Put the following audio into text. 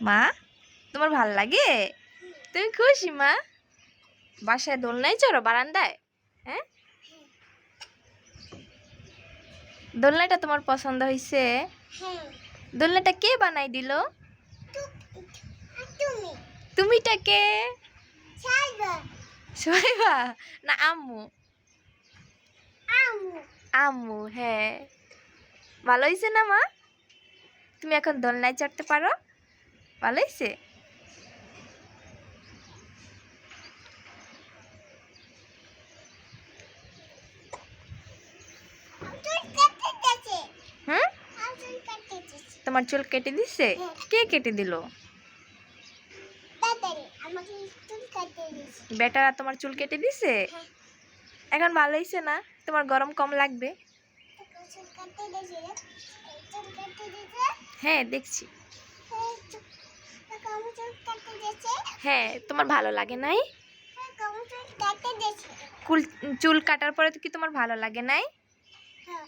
মা, তোমার ভালো লাগে? তুমি খুশি, মা? বাসায় দোলনায় চড়ো বারান্দায় হ্যাঁ? দোলনাটা তোমার পছন্দ হয়েছে হ্যাঁ দোলনাটা কে বানাই দিল? তুমি তুমিটা কে? সোহেবা না, আম্মু। আমু আম্মু হ্যাঁ। ভালো হয়েছে না, মা? তুমি এখন দোলনায় চড়তে পারো? কাটতে গেছে তোমার চুল কেটে দিছে? কে কেটে দিল? বেটারা তোমার চুল কেটে দিছে? হ্যাঁ। এখন ভালো হয়েছে না? তোমার গরম কম লাগবে? হ্যাঁ দেখছি কম চুল কাটতে গেছে হ্যাঁ তোমার ভালো লাগে নাই? চুল কুল চুল কাটার পরে তো কি তোমার ভালো লাগে নাই? হ্যাঁ